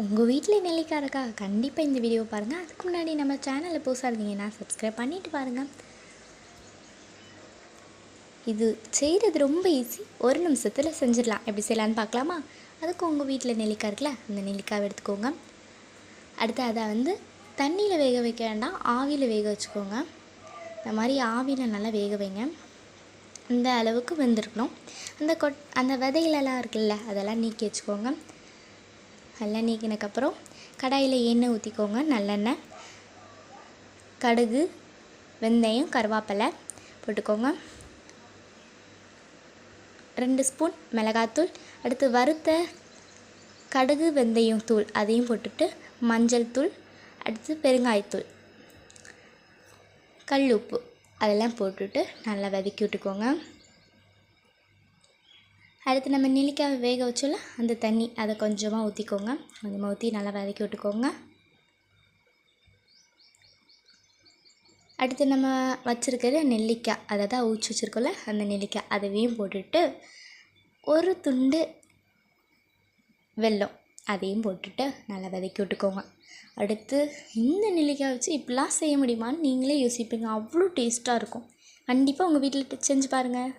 உங்கள் வீட்டில் நெல்லிக்காய் இருக்கா? கண்டிப்பாக இந்த வீடியோ பாருங்கள் அதுக்கு முன்னாடி நம்ம சேனலில் புதுசாக இருந்தீங்கன்னா சப்ஸ்கிரைப் பண்ணிவிட்டு பாருங்கள் இது செய்கிறது ரொம்ப ஈஸி ஒரு நிமிஷத்தில் செஞ்சிடலாம். எப்படி செய்யலான்னு பார்க்கலாமா? அதுக்கு உங்கள் வீட்டில் நெல்லிக்காய் இருக்குல்ல அந்த நெல்லிக்காய் எடுத்துக்கோங்க. அடுத்து அதை வந்து தண்ணியில் வேக வைக்க வேண்டாம். ஆவியில் வேக வச்சுக்கோங்க. இந்த மாதிரி ஆவியில் நல்லா வேக வைங்க. இந்த அளவுக்கு வெந்திருக்கணும். அந்த கொட் அந்த விதைகளெல்லாம் இருக்குல்ல அதெல்லாம் நீக்கி வச்சுக்கோங்க. நல்லா நீக்கினதுக்கப்புறம் கடாயில் எண்ணெய் ஊற்றிக்கோங்க. நல்லெண்ணெய் கடுகு வெந்தயம் கருவேப்பிலை போட்டுக்கோங்க. ரெண்டு ஸ்பூன் மிளகாத்தூள் அடுத்து வறுத்த கடுகு வெந்தயம் தூள் அதையும் போட்டுட்டு மஞ்சள் தூள் அடுத்து பெருங்காயத்தூள் கல் உப்பு அதெல்லாம் போட்டுட்டு நல்லா வதக்கி விட்டுக்கோங்க. அடுத்து நம்ம நெல்லிக்காய் வேக வச்சோல அந்த தண்ணி அதை கொஞ்சமாக ஊற்றிக்கோங்க கொஞ்சமாக ஊற்றி நல்லா வதக்கி விட்டுக்கோங்க. அடுத்து நம்ம வச்சுருக்கிற நெல்லிக்காய். அதை தான் ஊற்றி வச்சுருக்கோம்ல அந்த நெல்லிக்காய். அதையும் போட்டுட்டு ஒரு துண்டு வெல்லம் அதையும் போட்டுட்டு நல்லா வதக்கி விட்டுக்கோங்க. அடுத்து இந்த நெல்லிக்காய் வச்சு இப்படிலாம் செய்ய முடியுமான்னு நீங்களே யோசிப்பீங்க. அவ்வளோ டேஸ்ட்டாக இருக்கும். கண்டிப்பாக உங்கள் வீட்டில் செஞ்சு பாருங்கள்